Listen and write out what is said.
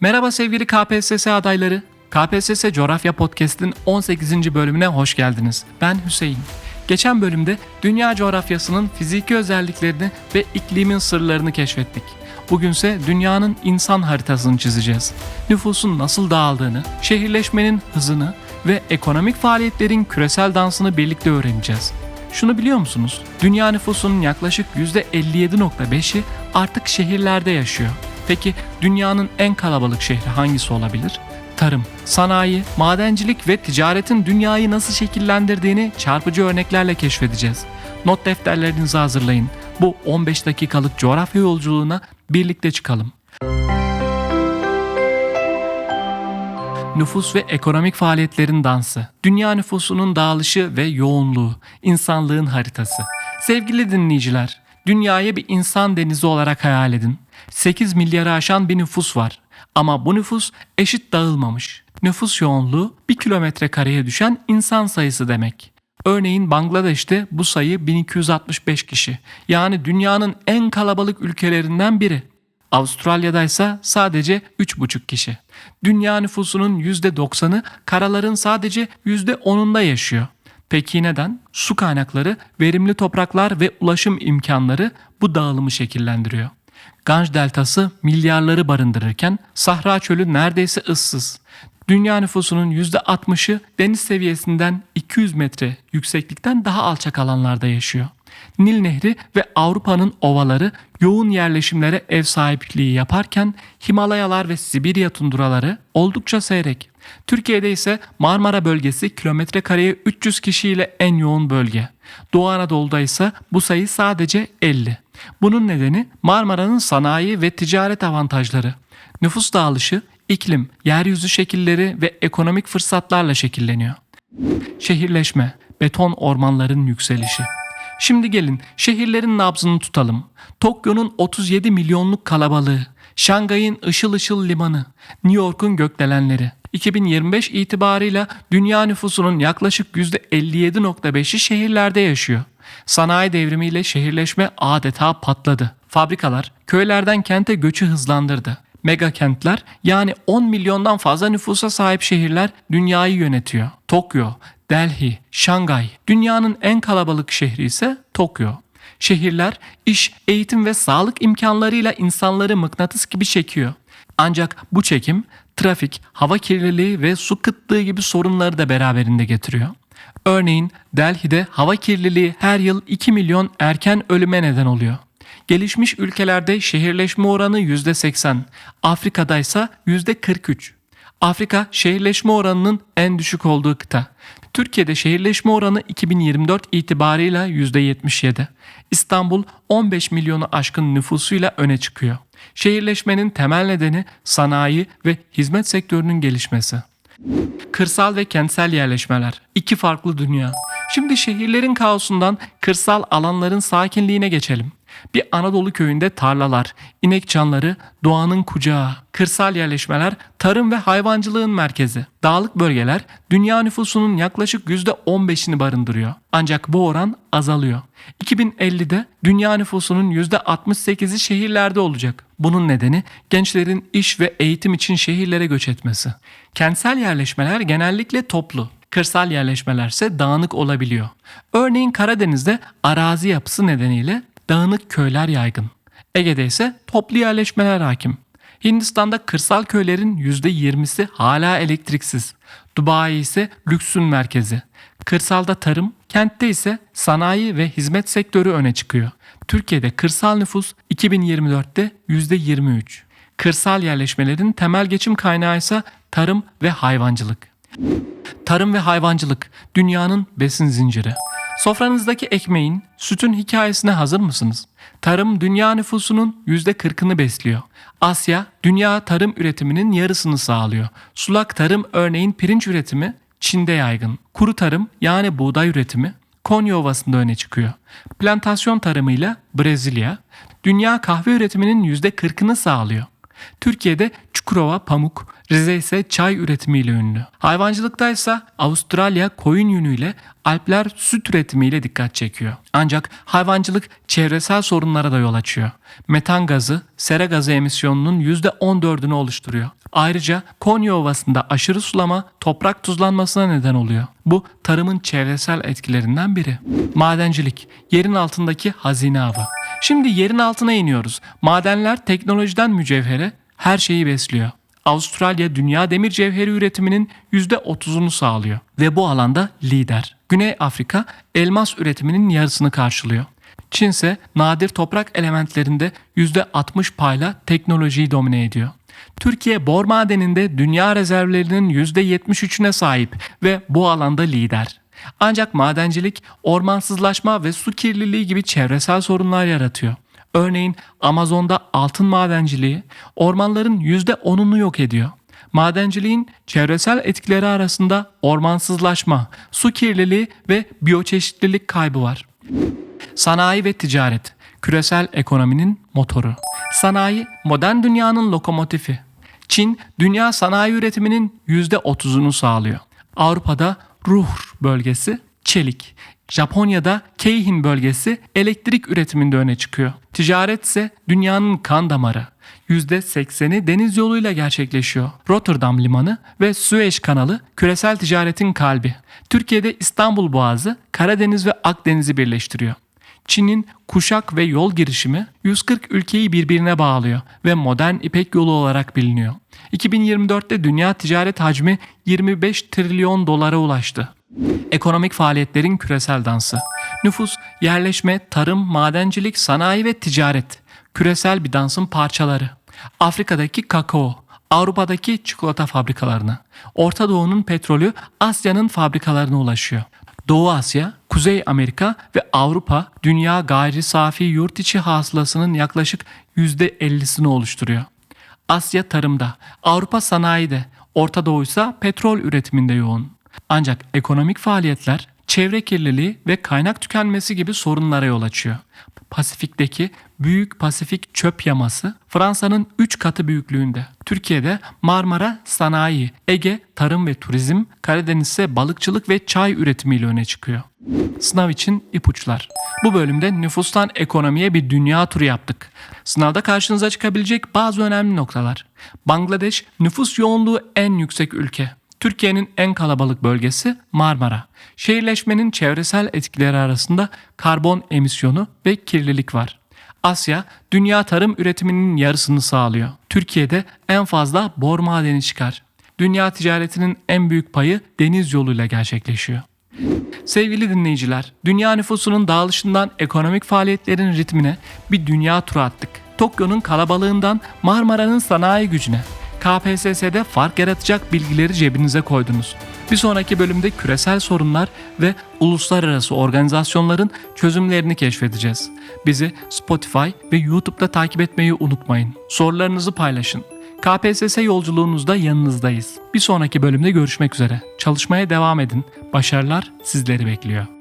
Merhaba sevgili KPSS adayları. KPSS Coğrafya Podcast'in 18. bölümüne hoş geldiniz. Ben Hüseyin. Geçen bölümde dünya coğrafyasının fiziki özelliklerini ve iklimin sırlarını keşfettik. Bugünse dünyanın insan haritasını çizeceğiz. Nüfusun nasıl dağıldığını, şehirleşmenin hızını ve ekonomik faaliyetlerin küresel dansını birlikte öğreneceğiz. Şunu biliyor musunuz? Dünya nüfusunun yaklaşık %57.5'i artık şehirlerde yaşıyor. Peki dünyanın en kalabalık şehri hangisi olabilir? Tarım, sanayi, madencilik ve ticaretin dünyayı nasıl şekillendirdiğini çarpıcı örneklerle keşfedeceğiz. Not defterlerinizi hazırlayın. Bu 15 dakikalık coğrafya yolculuğuna birlikte çıkalım. Nüfus ve ekonomik faaliyetlerin dansı, dünya nüfusunun dağılışı ve yoğunluğu, insanlığın haritası. Sevgili dinleyiciler, dünyayı bir insan denizi olarak hayal edin. 8 milyarı aşan bir nüfus var. Ama bu nüfus eşit dağılmamış. Nüfus yoğunluğu 1 kilometre kareye düşen insan sayısı demek. Örneğin Bangladeş'te bu sayı 1265 kişi. Yani dünyanın en kalabalık ülkelerinden biri. Avustralya'da ise sadece 3,5 kişi. Dünya nüfusunun %90'ı karaların sadece %10'unda yaşıyor. Peki neden? Su kaynakları, verimli topraklar ve ulaşım imkanları bu dağılımı şekillendiriyor. Ganj deltası milyarları barındırırken Sahra çölü neredeyse ıssız. Dünya nüfusunun %60'ı deniz seviyesinden 200 metre yükseklikten daha alçak alanlarda yaşıyor. Nil Nehri ve Avrupa'nın ovaları yoğun yerleşimlere ev sahipliği yaparken Himalayalar ve Sibirya tunduraları oldukça seyrek. Türkiye'de ise Marmara bölgesi kilometre kareye 300 kişiyle en yoğun bölge. Doğu Anadolu'da ise bu sayı sadece 50. Bunun nedeni Marmara'nın sanayi ve ticaret avantajları. Nüfus dağılışı, iklim, yeryüzü şekilleri ve ekonomik fırsatlarla şekilleniyor. Şehirleşme, beton ormanların yükselişi. Şimdi gelin şehirlerin nabzını tutalım. Tokyo'nun 37 milyonluk kalabalığı, Şangay'ın ışıl ışıl limanı, New York'un gökdelenleri. 2025 itibarıyla dünya nüfusunun yaklaşık %57.5'i şehirlerde yaşıyor. Sanayi devrimiyle şehirleşme adeta patladı. Fabrikalar köylerden kente göçü hızlandırdı. Mega kentler yani 10 milyondan fazla nüfusa sahip şehirler dünyayı yönetiyor. Tokyo, Delhi, Şangay. Dünyanın en kalabalık şehri ise Tokyo. Şehirler iş, eğitim ve sağlık imkanlarıyla insanları mıknatıs gibi çekiyor. Ancak bu çekim trafik, hava kirliliği ve su kıtlığı gibi sorunları da beraberinde getiriyor. Örneğin Delhi'de hava kirliliği her yıl 2 milyon erken ölüme neden oluyor. Gelişmiş ülkelerde şehirleşme oranı %80, Afrika'da ise %43. Afrika şehirleşme oranının en düşük olduğu kıta. Türkiye'de şehirleşme oranı 2024 itibarıyla %77. İstanbul 15 milyonu aşkın nüfusuyla öne çıkıyor. Şehirleşmenin temel nedeni sanayi ve hizmet sektörünün gelişmesi. Kırsal ve kentsel yerleşmeler. iki farklı dünya. Şimdi şehirlerin kaosundan kırsal alanların sakinliğine geçelim. Bir Anadolu köyünde tarlalar, inek canları, doğanın kucağı, kırsal yerleşmeler, tarım ve hayvancılığın merkezi. Dağlık bölgeler dünya nüfusunun yaklaşık %15'ini barındırıyor. Ancak bu oran azalıyor. 2050'de dünya nüfusunun %68'i şehirlerde olacak. Bunun nedeni gençlerin iş ve eğitim için şehirlere göç etmesi. Kentsel yerleşmeler genellikle toplu. Kırsal yerleşmelerse dağınık olabiliyor. Örneğin Karadeniz'de arazi yapısı nedeniyle dağınık köyler yaygın. Ege'de ise toplu yerleşmeler hakim. Hindistan'da kırsal köylerin %20'si hala elektriksiz. Dubai ise lüksün merkezi. Kırsalda tarım, kentte ise sanayi ve hizmet sektörü öne çıkıyor. Türkiye'de kırsal nüfus 2024'te %23. Kırsal yerleşmelerin temel geçim kaynağı ise tarım ve hayvancılık. Tarım ve hayvancılık dünyanın besin zinciri. Sofranızdaki ekmeğin, sütün hikayesine hazır mısınız? Tarım dünya nüfusunun %40'ını besliyor. Asya, dünya tarım üretiminin yarısını sağlıyor. Sulak tarım örneğin pirinç üretimi Çin'de yaygın. Kuru tarım yani buğday üretimi Konya Ovası'nda öne çıkıyor. Plantasyon tarımıyla Brezilya, dünya kahve üretiminin %40'ını sağlıyor. Türkiye'de Çukurova pamuk, Rize ise çay üretimiyle ünlü. Hayvancılıkta ise Avustralya koyun yünüyle, Alpler süt üretimiyle dikkat çekiyor. Ancak hayvancılık çevresel sorunlara da yol açıyor. Metan gazı, sera gazı emisyonunun %14'ünü oluşturuyor. Ayrıca Konya Ovası'nda aşırı sulama toprak tuzlanmasına neden oluyor. Bu tarımın çevresel etkilerinden biri. Madencilik, yerin altındaki hazine avı. Şimdi yerin altına iniyoruz. Madenler teknolojiden mücevhere her şeyi besliyor. Avustralya dünya demir cevheri üretiminin %30'unu sağlıyor ve bu alanda lider. Güney Afrika elmas üretiminin yarısını karşılıyor. Çin ise nadir toprak elementlerinde %60 payla teknolojiyi domine ediyor. Türkiye bor madeninde dünya rezervlerinin %73'üne sahip ve bu alanda lider. Ancak madencilik, ormansızlaşma ve su kirliliği gibi çevresel sorunlar yaratıyor. Örneğin Amazon'da altın madenciliği ormanların %10'unu yok ediyor. Madenciliğin çevresel etkileri arasında ormansızlaşma, su kirliliği ve biyoçeşitlilik kaybı var. Sanayi ve ticaret, küresel ekonominin motoru. Sanayi, modern dünyanın lokomotifi. Çin, dünya sanayi üretiminin %30'unu sağlıyor. Avrupa'da Ruhr bölgesi çelik. Japonya'da Keihin bölgesi elektrik üretiminde öne çıkıyor. Ticaret ise dünyanın kan damarı. %80'i deniz yoluyla gerçekleşiyor. Rotterdam limanı ve Süveyş kanalı küresel ticaretin kalbi. Türkiye'de İstanbul Boğazı, Karadeniz ve Akdeniz'i birleştiriyor. Çin'in kuşak ve yol girişimi 140 ülkeyi birbirine bağlıyor ve modern İpek yolu olarak biliniyor. 2024'te dünya ticaret hacmi 25 trilyon dolara ulaştı. Ekonomik faaliyetlerin küresel dansı. Nüfus, yerleşme, tarım, madencilik, sanayi ve ticaret. Küresel bir dansın parçaları. Afrika'daki kakao, Avrupa'daki çikolata fabrikalarına, Orta Doğu'nun petrolü Asya'nın fabrikalarına ulaşıyor. Doğu Asya, Kuzey Amerika ve Avrupa dünya gayri safi yurt içi hasılasının yaklaşık %50'sini oluşturuyor. Asya tarımda, Avrupa sanayide, Orta Doğu ise petrol üretiminde yoğun. Ancak ekonomik faaliyetler çevre kirliliği ve kaynak tükenmesi gibi sorunlara yol açıyor. Pasifik'teki Büyük Pasifik Çöp Yaması Fransa'nın 3 katı büyüklüğünde. Türkiye'de Marmara sanayi, Ege tarım ve turizm, Karadeniz ise balıkçılık ve çay üretimiyle öne çıkıyor. Sınav için ipuçlar. Bu bölümde nüfustan ekonomiye bir dünya turu yaptık. Sınavda karşınıza çıkabilecek bazı önemli noktalar. Bangladeş nüfus yoğunluğu en yüksek ülke. Türkiye'nin en kalabalık bölgesi Marmara. Şehirleşmenin çevresel etkileri arasında karbon emisyonu ve kirlilik var. Asya, dünya tarım üretiminin yarısını sağlıyor. Türkiye'de en fazla bor madeni çıkar. Dünya ticaretinin en büyük payı deniz yoluyla gerçekleşiyor. Sevgili dinleyiciler, dünya nüfusunun dağılışından ekonomik faaliyetlerin ritmine bir dünya turu attık. Tokyo'nun kalabalığından Marmara'nın sanayi gücüne, KPSS'de fark yaratacak bilgileri cebinize koydunuz. Bir sonraki bölümde küresel sorunlar ve uluslararası organizasyonların çözümlerini keşfedeceğiz. Bizi Spotify ve YouTube'da takip etmeyi unutmayın. Sorularınızı paylaşın. KPSS yolculuğunuzda yanınızdayız. Bir sonraki bölümde görüşmek üzere. Çalışmaya devam edin. Başarılar sizleri bekliyor.